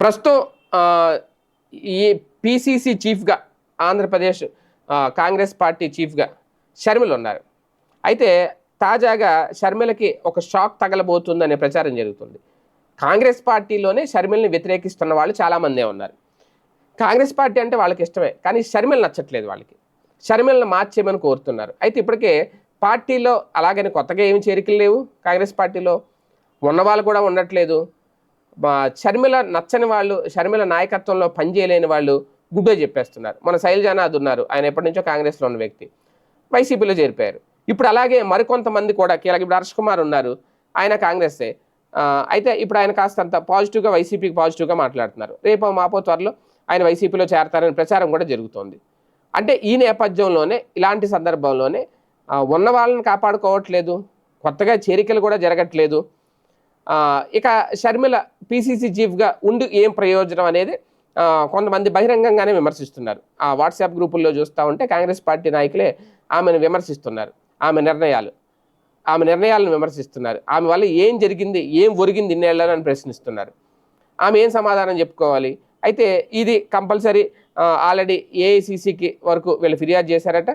ప్రస్తుతం ఈ పిసిసి చీఫ్గా ఆంధ్రప్రదేశ్ కాంగ్రెస్ పార్టీ చీఫ్గా షర్మిల ఉన్నారు. అయితే తాజాగా షర్మిలకి ఒక షాక్ తగలబోతుందనే ప్రచారం జరుగుతుంది. కాంగ్రెస్ పార్టీలోనే షర్మిల్ని వ్యతిరేకిస్తున్న వాళ్ళు చాలామందే ఉన్నారు. కాంగ్రెస్ పార్టీ అంటే వాళ్ళకి ఇష్టమే కానీ షర్మిల నచ్చట్లేదు వాళ్ళకి. షర్మిలను మార్చేయమని కోరుతున్నారు. అయితే ఇప్పటికే పార్టీలో అలాగని కొత్తగా ఏమి చేరికలు లేవు కాంగ్రెస్ పార్టీలో. ఉన్న వాళ్ళు కూడా ఉండట్లేదు. షర్మిల నచ్చని వాళ్ళు షర్మిల నాయకత్వంలో పనిచేయలేని వాళ్ళు గుడ్డో చెప్పేస్తున్నారు. మన శైలజానాథ్ ఉన్నారు. ఆయన ఎప్పటి నుంచో కాంగ్రెస్లో ఉన్న వ్యక్తి. వైసీపీలో చేరిపోయారు. ఇప్పుడు అలాగే మరికొంతమంది కూడా కీలక ఇప్పుడు హర్ష్ కుమార్ ఉన్నారు. ఆయన కాంగ్రెస్సే. అయితే ఇప్పుడు ఆయన కాస్తంత పాజిటివ్గా వైసీపీకి పాజిటివ్గా మాట్లాడుతున్నారు. రేపు మాపో త్వరలో ఆయన వైసీపీలో చేరతారని ప్రచారం కూడా జరుగుతోంది. అంటే ఈ నేపథ్యంలోనే ఇలాంటి సందర్భంలోనే ఉన్న వాళ్ళని కాపాడుకోవట్లేదు. కొత్తగా చేరికలు కూడా జరగట్లేదు. ఇక షర్మిల పీసీసీ చీఫ్గా ఉండి ఏం ప్రయోజనం అనేది కొంతమంది బహిరంగంగానే విమర్శిస్తున్నారు. ఆ వాట్సాప్ గ్రూపుల్లో చూస్తూ ఉంటే కాంగ్రెస్ పార్టీ నాయకులే ఆమెను విమర్శిస్తున్నారు. ఆమె నిర్ణయాలు. ఆమె నిర్ణయాలను విమర్శిస్తున్నారు. ఆమె వల్ల ఏం జరిగింది ఏం ఒరిగింది ఇన్నేళ్ళని అని ప్రశ్నిస్తున్నారు. ఆమె ఏం సమాధానం చెప్పుకోవాలి? అయితే ఇది కంపల్సరీ ఆల్రెడీ ఏఐసిసికి వరకు వీళ్ళు ఫిర్యాదు చేశారట.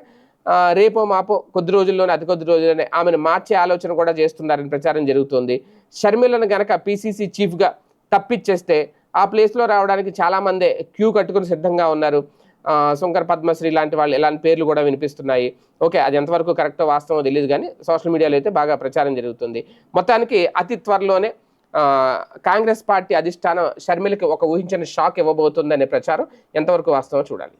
రేపో మాపో కొద్ది రోజుల్లోనే అతి కొద్ది రోజుల్లోనే ఆమెను మార్చే ఆలోచన కూడా చేస్తున్నారని ప్రచారం జరుగుతుంది. షర్మిలను గనక పీసీసీ చీఫ్గా తప్పిచ్చేస్తే ఆ ప్లేస్లో రావడానికి చాలామంది క్యూ కట్టుకుని సిద్ధంగా ఉన్నారు. శంకర్ పద్మశ్రీ లాంటి వాళ్ళు ఇలాంటి పేర్లు కూడా వినిపిస్తున్నాయి. ఓకే అది ఎంతవరకు కరెక్టో వాస్తవమో తెలియదు కానీ సోషల్ మీడియాలో అయితే బాగా ప్రచారం జరుగుతుంది. మొత్తానికి అతి త్వరలోనే కాంగ్రెస్ పార్టీ అధిష్టానం షర్మిలకి ఒక ఊహించిన షాక్ ఇవ్వబోతుందనే ప్రచారం ఎంతవరకు వాస్తవమో చూడాలి.